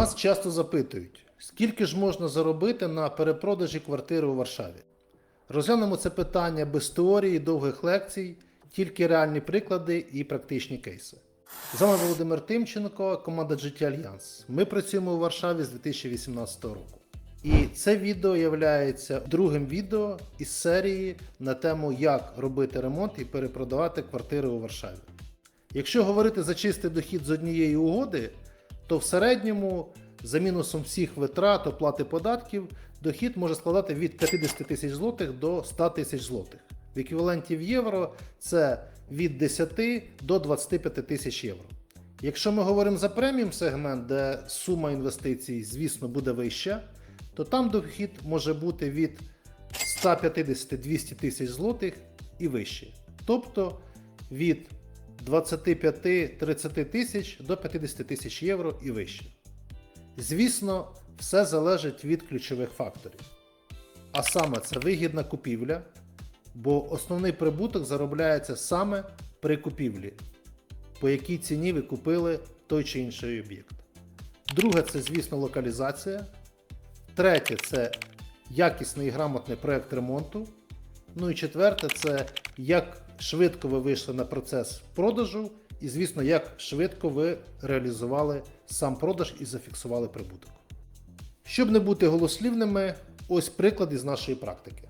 Нас часто запитують, скільки ж можна заробити на перепродажі квартири у Варшаві. Розглянемо це питання без теорії, довгих лекцій, тільки реальні приклади і практичні кейси. З вами Володимир Тимченко, команда GT Альянс. Ми працюємо у Варшаві з 2018 року. І це відео є другим відео із серії на тему, як робити ремонт і перепродавати квартири у Варшаві. Якщо говорити за чистий дохід з однієї угоди, то в середньому за мінусом всіх витрат, оплати податків, дохід може складати від 50 тисяч злотих до 100 тисяч злотих. В еквіваленті в євро це від 10 до 25 тисяч євро. Якщо ми говоримо за преміум сегмент, де сума інвестицій, звісно, буде вища, то там дохід може бути від 150-200 тисяч злотих і вище. Тобто від 25-30 тисяч до 50 тисяч євро і вище. Звісно, все залежить від ключових факторів. А саме це вигідна купівля, бо основний прибуток заробляється саме при купівлі, по якій ціні ви купили той чи інший об'єкт. Друге, це, звісно, локалізація. Третє це якісний і грамотний проект ремонту. Ну і четверте, це як швидко ви вийшли на процес продажу, і, звісно, як швидко ви реалізували сам продаж і зафіксували прибуток. Щоб не бути голослівними, ось приклад із нашої практики.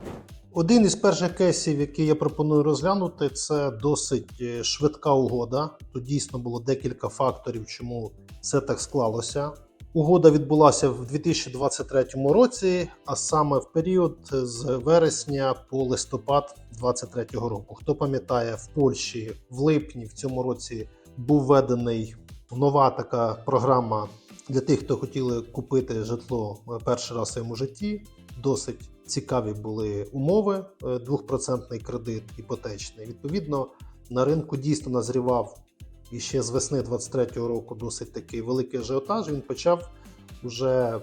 Один із перших кейсів, який я пропоную розглянути, це досить е, швидка угода. Тут дійсно було декілька факторів, чому це так склалося. Угода відбулася в 2023 році, а саме в період з вересня по листопад 2023 року. Хто пам'ятає, в Польщі в липні в цьому році був введений нова така програма для тих, хто хотіли купити житло перший раз в своєму житті. Досить цікаві були умови. е, 2% кредит іпотечний. Відповідно, на ринку дійсно назрівав і ще з весни 23-го року досить такий великий ажіотаж. Він почав вже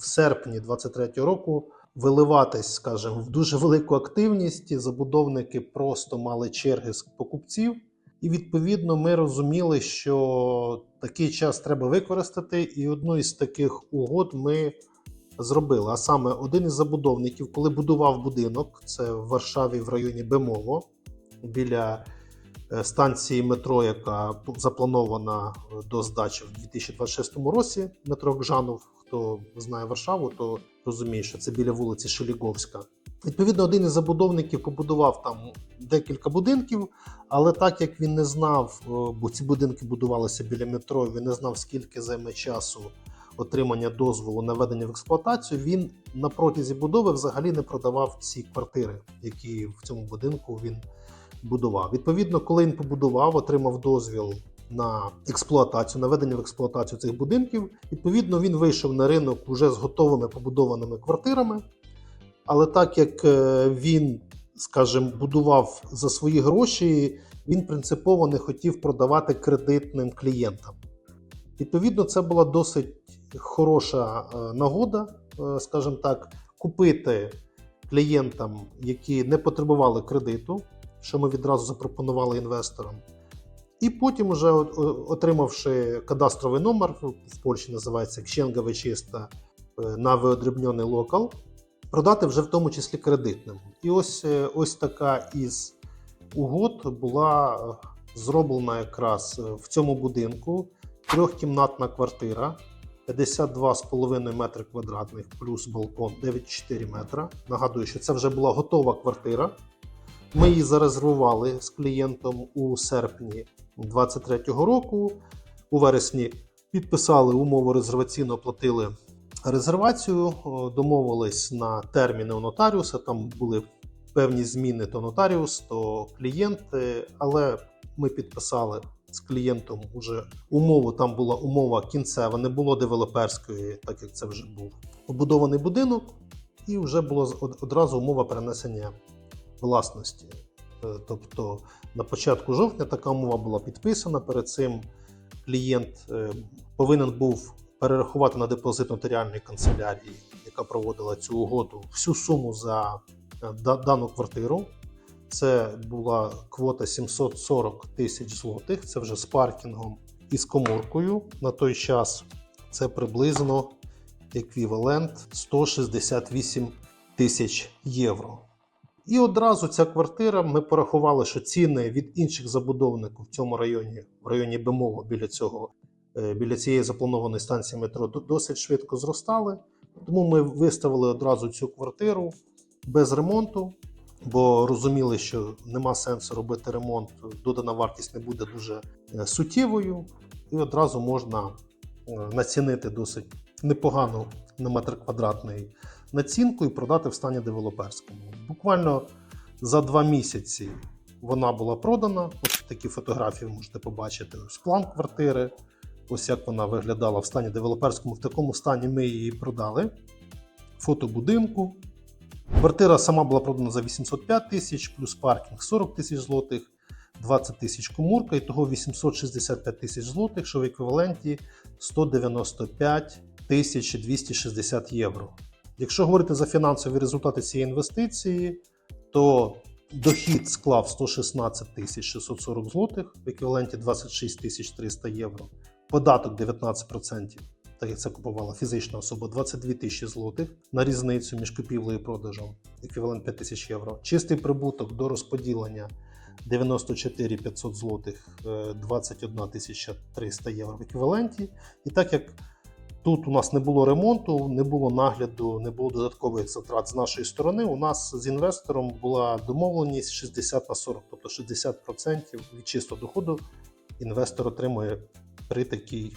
в серпні 23-го року виливатись, скажімо, в дуже велику активність. Забудовники просто мали черги з покупців, і відповідно ми розуміли, що такий час треба використати. І одну із таких угод ми зробили. А саме один із забудовників, коли будував будинок, це в Варшаві в районі Бемово біля станції метро, яка запланована до здачі в 2026 році. Метро Гжанов. Хто знає Варшаву, то розуміє, що це біля вулиці Шеліговська. Відповідно, один із забудовників побудував там декілька будинків, але так як він не знав, е, бо ці будинки будувалися біля метро, він не знав, скільки займе часу отримання дозволу на введення в експлуатацію, він на протязі будови взагалі не продавав ці квартири, які в цьому будинку він будував. Відповідно, коли він побудував, отримав дозвіл на експлуатацію, на введення в експлуатацію цих будинків. Відповідно, він вийшов на ринок уже з готовими побудованими квартирами. Але так як е, він, скажімо, будував за свої гроші, він принципово не хотів продавати кредитним клієнтам. Відповідно, це була досить хороша е, нагода, е, скажімо так, купити клієнтам, які не потребували кредиту, що ми відразу запропонували інвесторам. І потім, уже отримавши кадастровий номер, в Польщі називається Księga Вичиста на виодрібнений локал, продати вже в тому числі кредитним. І ось, е, ось така із угод була е, зроблена якраз е, в цьому будинку. Трьохкімнатна квартира, 52,5 метри квадратних плюс балкон 9,4 метра. Нагадую, що це вже була готова квартира. Ми її зарезервували з клієнтом у серпні 2023 року. У вересні підписали умову резерваційно оплатили резервацію, домовились на терміни у нотаріуса. Там були певні зміни то нотаріус, то клієнт, е, але ми підписали з клієнтом уже умову. Там була умова кінцева, не було девелоперської, так як це вже був побудований будинок, і вже було одразу умова перенесення власності. Е, Тобто на початку жовтня така умова була підписана. Перед цим клієнт е, повинен був перерахувати на депозит нотаріальної канцелярії, яка проводила цю угоду, всю суму за е, дану квартиру. Це була квота 740 тисяч злотих. Це вже з паркінгом і з коморкою. На той час це приблизно еквівалент 168 тисяч євро. І одразу ця квартира, ми порахували, що ціни від інших забудовників в цьому районі, в районі Бемово, біля цього, е, біля цієї запланованої станції метро, досить швидко зростали. Тому ми виставили одразу цю квартиру без ремонту, бо розуміли, що нема сенсу робити ремонт, додана вартість не буде дуже е, суттєвою, і одразу можна е, націнити досить непогану на метр квадратний націнку і продати в стані девелоперському. Буквально за два місяці вона була продана. Ось такі фотографії можете побачити. Ось план квартири. Ось як вона виглядала в стані девелоперському. В такому стані ми її продали. Фото будинку. Квартира сама була продана за 805 тисяч, плюс паркінг 40 тисяч злотих, 20 тисяч комурка, і того 865 тисяч злотих, що в еквіваленті 195 тисяч 260 євро. Якщо говорити за фінансові результати цієї інвестиції, то дохід склав 116 тисяч 640 злотих в еквіваленті 26 тисяч 300 євро. Податок 19%, так як це купувала фізична особа, 22 тисячі злотих на різницю між купівлею і продажем, еквівалент 5 тисяч євро. Чистий прибуток до розподілення 94 500 злотих, е, 21 тисяча 300 євро в еквіваленті. І так як Тут у нас не було ремонту, не було нагляду, не було додаткових затрат з нашої сторони. У нас з інвестором була домовленість 60 на 40, тобто 60% від чистого доходу інвестор отримує при такій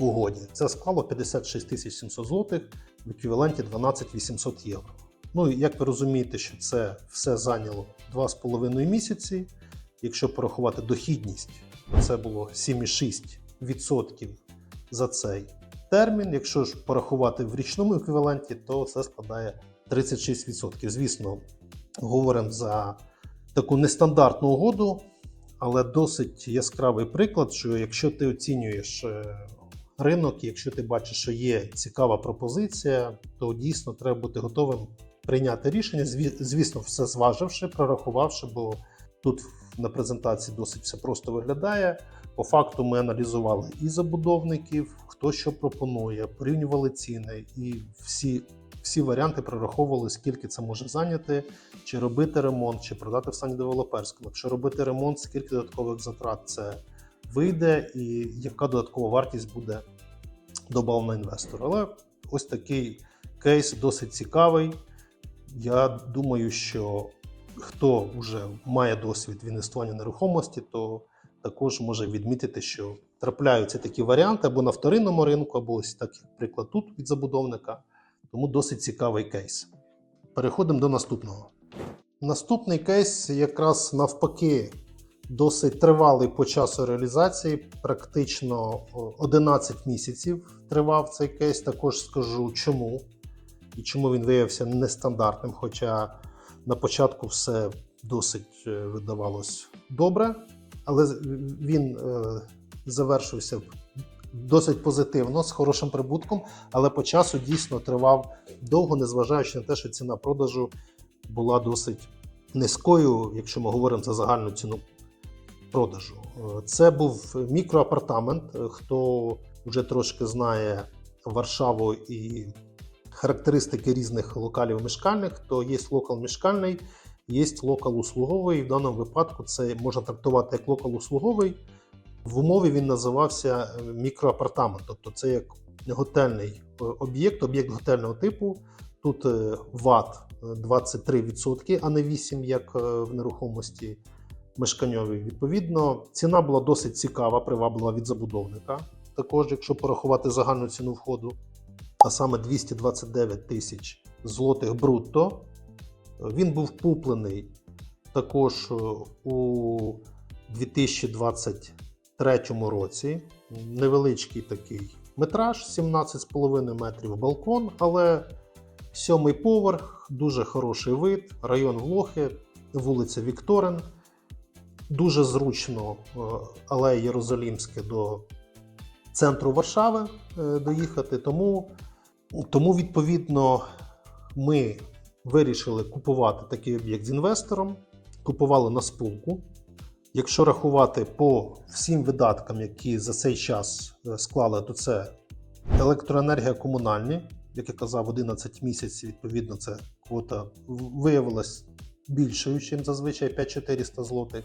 угоді. Це склало 56 тисяч 700 злотих в еквіваленті 12 800 євро. Ну і як ви розумієте, що це все зайняло 2,5 місяці. Якщо порахувати дохідність, це було 7,6% за цей термін. Якщо ж порахувати в річному еквіваленті, то це складає 36%. Звісно, говоримо за таку нестандартну угоду, але досить яскравий приклад, що якщо ти оцінюєш е, ринок, якщо ти бачиш, що є цікава пропозиція, то дійсно треба бути готовим прийняти рішення. Зві- Звісно, все зваживши, прорахувавши, бо тут на презентації досить все просто виглядає. По факту ми аналізували і забудовників, хто що пропонує, порівнювали ціни і всі, всі варіанти прораховували, скільки це може зайняти, чи робити ремонт, чи продати в стані девелоперському. Якщо робити ремонт, скільки додаткових затрат це вийде, і яка додаткова вартість буде добавлена інвестору. Але ось такий кейс досить цікавий. Я думаю, що хто вже має досвід в інвестуванні нерухомості, то також може відмітити, що трапляються такі варіанти або на вторинному ринку, або ось так, як приклад тут від забудовника. Тому досить цікавий кейс. Переходимо до наступного. Наступний кейс якраз навпаки досить тривалий по часу реалізації, практично 11 місяців тривав цей кейс. Також скажу чому і чому він виявився нестандартним. Хоча на початку все досить е, видавалось добре, але він е, завершився досить позитивно, з хорошим прибутком, але по часу дійсно тривав довго, незважаючи на те, що ціна продажу була досить низькою, якщо ми говоримо за загальну ціну продажу. Е, Це був мікроапартамент. Е, Хто вже трошки знає Варшаву і характеристики різних локалів мешкальних, то є локал мешкальний, є локал услуговий. В даному випадку це можна трактувати як локал услуговий. В умові він називався е, мікроапартамент, тобто це як готельний об'єкт, об'єкт готельного типу. Тут ВАТ е, 23%, а не 8%, як в нерухомості мешканьовій. Відповідно, ціна була досить цікава, приваблива від забудовника. Також, якщо порахувати загальну ціну входу, а саме 229 тисяч злотих брутто. Він був куплений також е, у 2023 році. Невеличкий такий метраж 17,5 метрів балкон, але сьомий поверх, дуже хороший вид, район Влохи, вулиця Вікторин. Дуже зручно е, алея Єрусалімське до центру Варшави е, доїхати. Тому, тому, відповідно, ми вирішили купувати такий об'єкт з інвестором, купували на спілку. Якщо рахувати по всім видаткам, які за цей час е, склали, то це Електроенергія комунальні, як я казав, 11 місяців, відповідно, це квота виявилась більшою, ніж зазвичай 5400 злотих.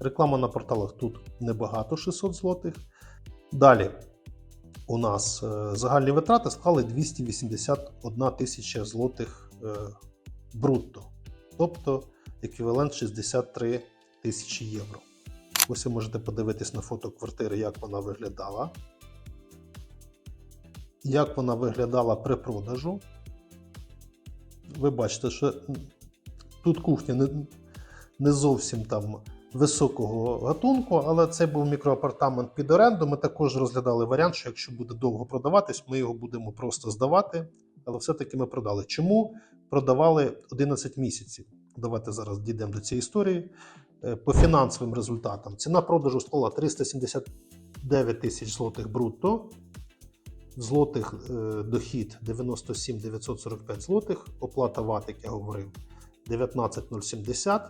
Реклама на порталах тут небагато 600 злотих. Далі у нас е, загальні витрати склали 281 тисяча злотих е, брутто, тобто еквівалент 63 тисячі євро. Ось ви можете подивитись на фото квартири, як вона виглядала. Як вона виглядала при продажу. Ви бачите, що тут кухня не, не зовсім там високого гатунку, але це був мікроапартамент під оренду. Ми також розглядали варіант, що якщо буде довго продаватись, ми його будемо просто здавати. Але все-таки ми продали. Чому продавали 11 місяців? Давайте зараз дійдемо до цієї історії. Е, По фінансовим результатам ціна продажу склала 379 тисяч злотих брутто. Злотих е, дохід 97 945 злотих. Оплата ВАТ, як я говорив, 19,070.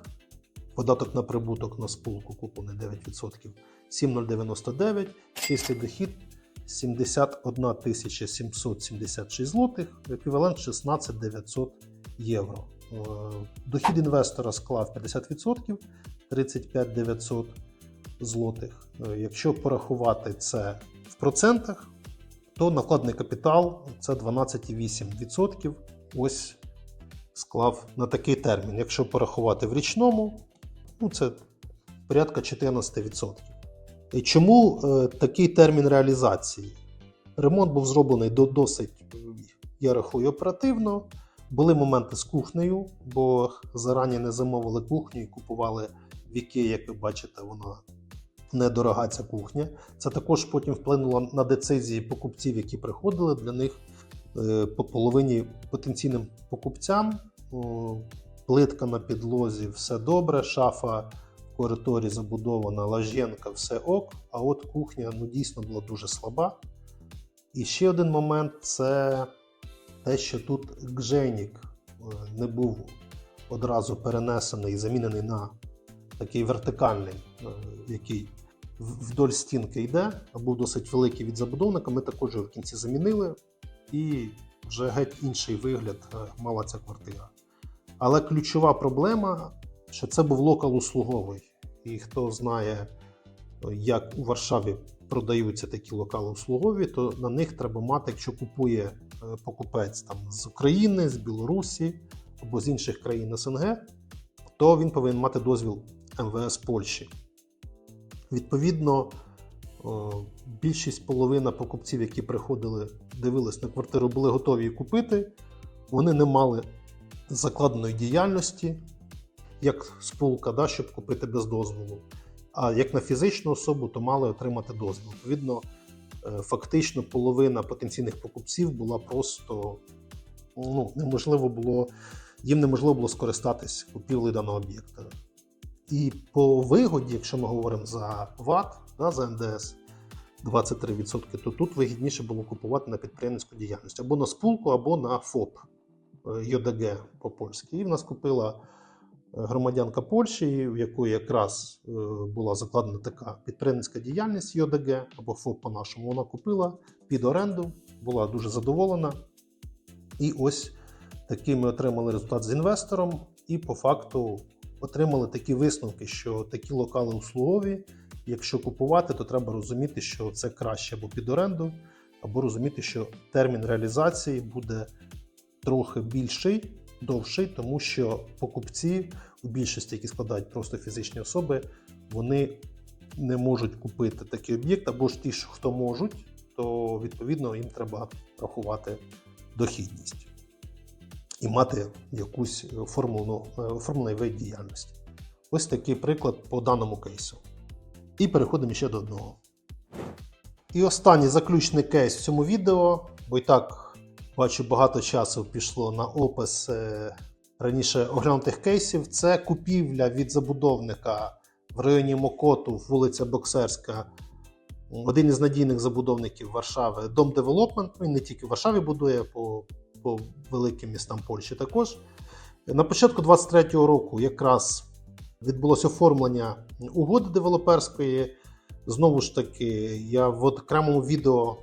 Податок на прибуток на спілку куплений 9%, 7,099. Чистий дохід 71 776 злотих, еквівалент 16 900 євро. Е, Дохід інвестора склав 50%, 35 900 злотих. Е, Якщо порахувати це в процентах, то накладний капітал це 12,8%. Ось склав на такий термін. Якщо порахувати в річному, ну це порядка 14%. І чому е, такий термін реалізації? Ремонт був зроблений до досить, я рахую, оперативно. Були моменти з кухнею, бо зарані не замовили кухню і купували віки, як ви бачите, вона недорога ця кухня. Це також потім вплинуло на децизії покупців, які приходили для них е, по половині потенційним покупцям. Плитка на підлозі, все добре, шафа в коридорі забудована, лаженка, все ок. А от кухня ну, дійсно була дуже слаба. І ще один момент це те, що тут гженік е, не був одразу перенесений і замінений на такий вертикальний, е, який вдоль стінки йде, а був досить великий від забудовника. Ми також його в кінці замінили, і вже геть інший вигляд е, мала ця квартира. Але ключова проблема, що це був локал услуговий. І хто знає, е, як у Варшаві продаються такі локали услугові, то на них треба мати, якщо купує е, покупець там з України, з Білорусі або з інших країн СНГ, то він повинен мати дозвіл МВС Польщі. Відповідно, більшість половина покупців, які приходили, дивились на квартиру, були готові її купити. Вони не мали закладеної діяльності, як спілка, да, щоб купити без дозволу. А як на фізичну особу, то мали отримати дозвіл. Відповідно, е, фактично половина потенційних покупців була просто ну, неможливо було, їм неможливо було скористатись купівлею даного об'єкта. І по вигоді, якщо ми говоримо за ВАТ, да, за НДС 23%, то тут вигідніше було купувати на підприємницьку діяльність або на спулку, або на ФОП ЙОДГ по-польськи. І в нас купила е, громадянка Польщі, в якої якраз е, була закладена така підприємницька діяльність ЙОДГ або ФОП по-нашому. Вона купила під оренду, була дуже задоволена. І ось такий ми отримали результат з інвестором, і по факту отримали такі висновки, що такі локали услугові, якщо купувати, то треба розуміти, що це краще або під оренду, або розуміти, що термін реалізації буде трохи більший, довший, тому що покупці у більшості, які складають просто фізичні особи, вони не можуть купити такий об'єкт, або ж ті, хто можуть, то відповідно їм треба рахувати дохідність і мати якусь оформлену, е, вид діяльності. Ось такий приклад по даному кейсу. І переходимо ще до одного. І останній заключний кейс в цьому відео, бо і так бачу, багато часу пішло на опис е, раніше оглянутих кейсів. Це купівля від забудовника в районі Мокоту, вулиця Боксерська. Один із надійних забудовників Варшави Дом Девелопмент. Він не тільки в Варшаві будує, по, по великим містам Польщі також. На початку 23-го року якраз відбулося оформлення угоди девелоперської. Знову ж таки, я в окремому відео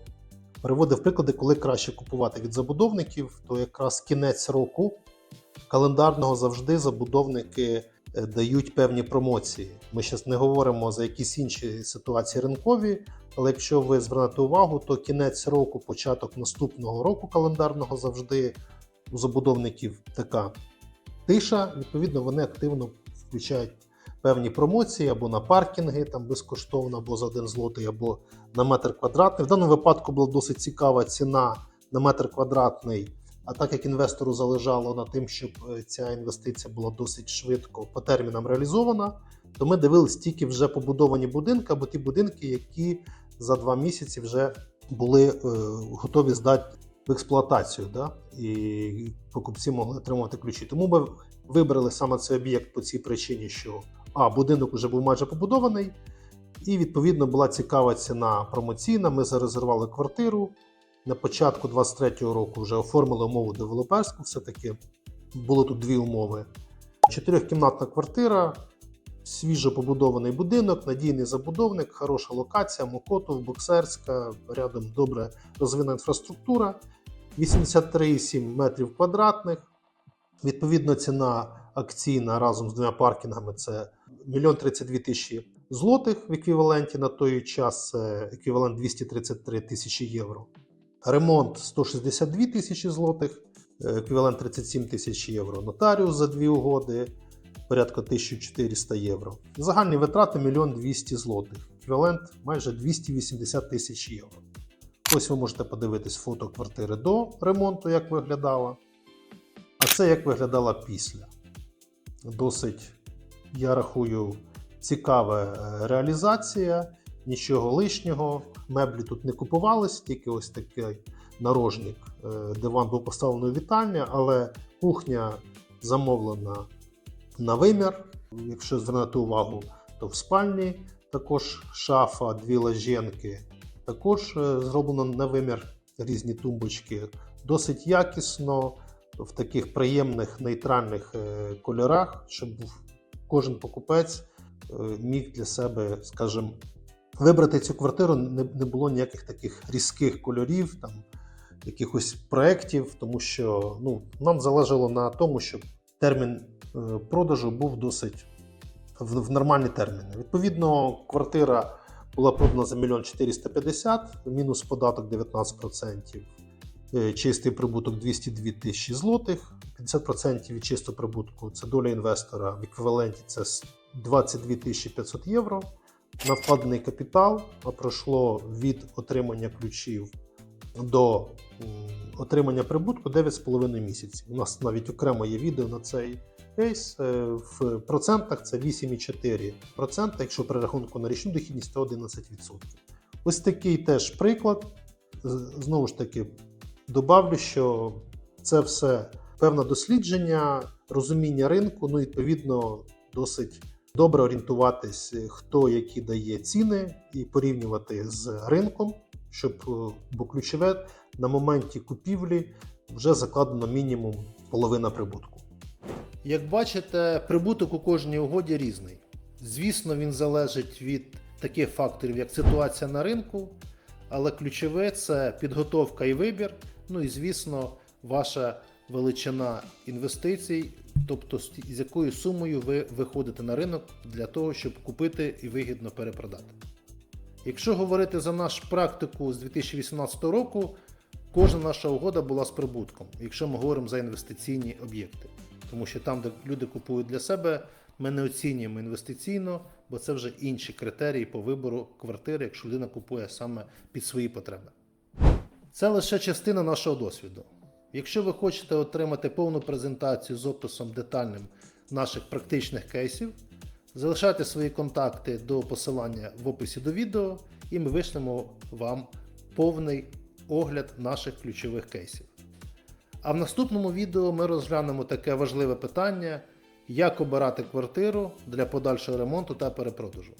Переводив приклади, коли краще купувати від забудовників, то якраз кінець року календарного завжди забудовники е, дають певні промоції. Ми зараз не говоримо за якісь інші ситуації ринкові, але якщо ви звернете увагу, то кінець року, початок наступного року календарного завжди у забудовників така тиша. Відповідно, вони активно включають певні промоції або на паркінги там безкоштовно, або за один злотий, або на метр квадратний. В даному випадку була досить цікава ціна на метр квадратний. А так як інвестору залежало на тим, щоб е, ця інвестиція була досить швидко по термінам реалізована, то ми дивились тільки вже побудовані будинки або ті будинки, які за два місяці вже були е, готові здати в експлуатацію, да? і покупці могли отримувати ключі. Тому ми вибрали саме цей об'єкт по цій причині, що а, будинок вже був майже побудований, і відповідно була цікава ціна промоційна. Ми зарезервували квартиру. На початку 23-го року вже оформили умову девелоперську. Все-таки було тут дві умови: чотирьохкімнатна квартира, свіжо побудований будинок, надійний забудовник, хороша локація, Мокотов, Боксерська, рядом добре розвинена інфраструктура, 83,7 метрів квадратних. Відповідно, ціна акційна разом з двома паркінгами це 1 32 тисячі злотих в еквіваленті на той час еквівалент 233 тисячі євро. Ремонт 162 тисячі злотих, е, еквівалент 37 тисяч євро. Нотаріус за дві угоди порядка 1400 євро. Загальні витрати 1 200 злотих, еквівалент майже 280 тисяч євро. Ось ви можете подивитись фото квартири до ремонту, як виглядала. А це як виглядала після. Досить, я рахую, цікава е, реалізація, нічого лишнього. Меблі тут не купувались, тільки ось такий нарожник. Е, Диван був поставлений у вітальня, але кухня замовлена на вимір. Якщо звернути увагу, то в спальні також шафа, дві ложенки. Також е, зроблено на вимір різні тумбочки. Досить якісно, в таких приємних нейтральних кольорах, щоб кожен покупець е, міг для себе, скажімо, вибрати цю квартиру. Не, було ніяких таких різких кольорів, там, якихось проєктів, тому що ну, нам залежало на тому, щоб термін е, продажу був досить в, в нормальні терміни. Відповідно, квартира була продана за 1 450 мінус податок 19%. Е, Чистий прибуток 202 тисячі злотих, 50% від чистого прибутку це доля інвестора в еквіваленті це 22 тисячі 500 євро. На вкладений капітал пройшло від отримання ключів до отримання прибутку 9,5 місяців. У нас навіть окремо є відео на цей кейс. Е, В процентах це 8,4%, якщо при рахунку на річну дохідність, то 11%. Ось такий теж приклад. Знову ж таки, добавлю, що це все певне дослідження, розуміння ринку, ну, відповідно, досить добре орієнтуватись, хто які дає ціни, і порівнювати з ринком, щоб е, бо ключове на моменті купівлі вже закладено мінімум половина прибутку. Як бачите, прибуток у кожній угоді різний. Звісно, він залежить від таких факторів, як ситуація на ринку, але ключове це підготовка і вибір. Ну і звісно, ваша величина інвестицій, тобто з якою сумою ви виходите на ринок для того, щоб купити і вигідно перепродати. Якщо говорити за нашу практику з 2018 року, кожна наша угода була з прибутком, якщо ми говоримо за інвестиційні об'єкти. Тому що там, де люди купують для себе, ми не оцінюємо інвестиційно, бо це вже інші критерії по вибору квартири, якщо людина купує саме під свої потреби. Це лише частина нашого досвіду. Якщо ви хочете отримати повну презентацію з описом детальним наших практичних кейсів, залишайте свої контакти до посилання в описі до відео, і ми вишлемо вам повний огляд наших ключових кейсів. А в наступному відео ми розглянемо таке важливе питання, як обирати квартиру для подальшого ремонту та перепродажу.